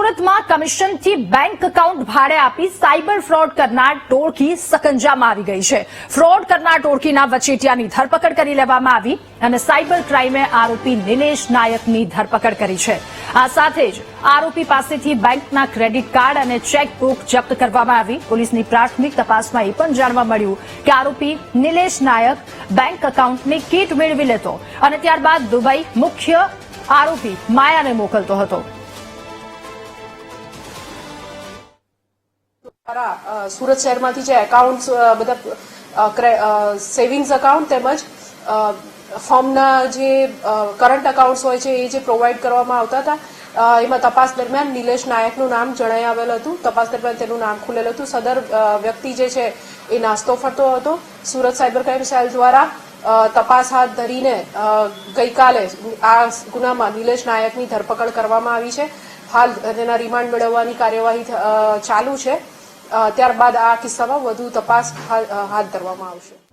સુરતમાં કમિશનથી bank account ભાડે આપી સાયબર ફ્રોડ કરનાર ટોળકી સકંજામાં આવી ગઈ છે. ફ્રોડ કરનાર ટોળકીના વચેટિયાની ધરપકડ કરી લેવામાં આવી અને સાયબર ક્રાઇમે આરોપી નિલેશ નાયકની ધરપકડ કરી છે. આ સાથે જ આરોપી પાસેથી બેંકના ક્રેડિટ કાર્ડ અને ચેકબુક જપ્ત કરવામાં આવી. પોલીસની પ્રાથમિક તપાસમાં એ પણ જાણવા મળ્યું કે આરોપી નિલેશ નાયક બેંક એકાઉન્ટની કીટ મેળવી લેતો અને ત્યારબાદ દુબઈ મુખ્ય આરોપી માયાને મોકલતો હતો. દ્વારા સુરત શહેરમાંથી જે એકાઉન્ટ બધા સેવિંગ્સ એકાઉન્ટ તેમજ ફોર્મના જે કરંટ એકાઉન્ટ્સ હોય છે એ જે પ્રોવાઈડ કરવામાં આવતા હતા એમાં તપાસ દરમિયાન નિલેશ નાયકનું નામ જણાઈ આવેલ હતું. તપાસ દરમિયાન તેનું નામ ખુલેલ હતું. સદર વ્યક્તિ જે છે એ નાસ્તો ફરતો હતો. સુરત સાયબર ક્રાઇમ સેલ દ્વારા તપાસ હાથ ધરીને ગઈકાલે આ ગુનામાં નિલેશ નાયકની ધરપકડ કરવામાં આવી છે. હાલ તેના રિમાન્ડ મેળવવાની કાર્યવાહી ચાલુ છે. ત્યારબાદ આ કિસ્સામાં વધુ તપાસ હાથ ધરવામાં આવશે.